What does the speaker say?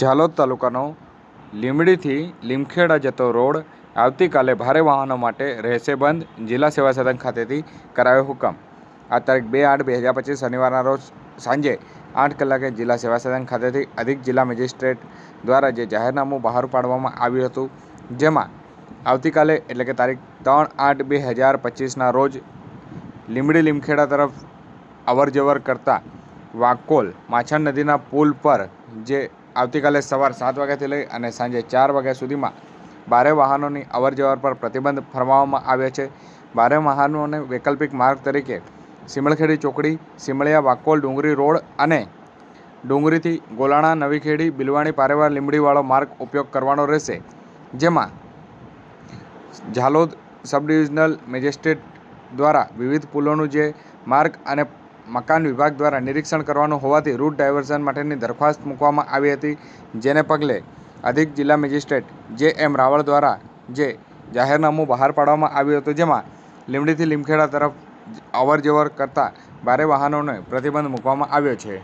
ઝાલોદ તાલુકાનો લીમડીથી લીમખેડા જતો રોડ આવતીકાલે ભારે વાહનો માટે રહેશે બંધ. જિલ્લા સેવા સદન ખાતેથી કરાયો હુકમ. આ તારીખ બે આઠ બે હજાર પચીસ શનિવારના રોજ સાંજે આઠ કલાકે જિલ્લા સેવા સદન ખાતેથી અધિક જિલ્લા મેજિસ્ટ્રેટ દ્વારા જે જાહેરનામું બહાર પાડવામાં આવ્યું હતું, જેમાં આવતીકાલે એટલે કે તારીખ ત્રણ આઠ બે હજાર પચીસના રોજ લીમડી લીમખેડા તરફ અવર જવર કરતા વાકોલ, માછણ નદીના પુલ પર જે આવતીકાલે સવાર સાત વાગ્યાથી લઈ અને સાંજે ચાર વાગ્યા સુધીમાં ભારે વાહનોની અવર જવર પર પ્રતિબંધ ફરમાવવામાં આવ્યો છે. ભારે વાહનોને વૈકલ્પિક માર્ગ તરીકે સિમળખેડી ચોકડી, સિમળિયા વાકોલ ડુંગરી રોડ અને ડુંગરીથી ગોલાણા, નવીખેડી, બિલવાણી, પારેવાર, લીંબડીવાળો માર્ગ ઉપયોગ કરવાનો રહેશે. જેમાં ઝાલોદ સબ ડિવિઝનલ મેજિસ્ટ્રેટ દ્વારા વિવિધ પુલોનું જે માર્ગ અને મકાન વિભાગ દ્વારા નિરીક્ષણ કરવાનું હોવાથી રૂટ ડાયવર્ઝન માટેની દરખાસ્ત મૂકવામાં આવી હતી, જેને પગલે અધિક જિલ્લા મેજિસ્ટ્રેટ જે એમ રાવળ દ્વારા જે જાહેરનામું બહાર પાડવામાં આવ્યું હતું, જેમાં લીમડીથી લીમખેડા તરફ અવર જવર કરતા ભારે વાહનોને પ્રતિબંધ મૂકવામાં આવ્યો છે.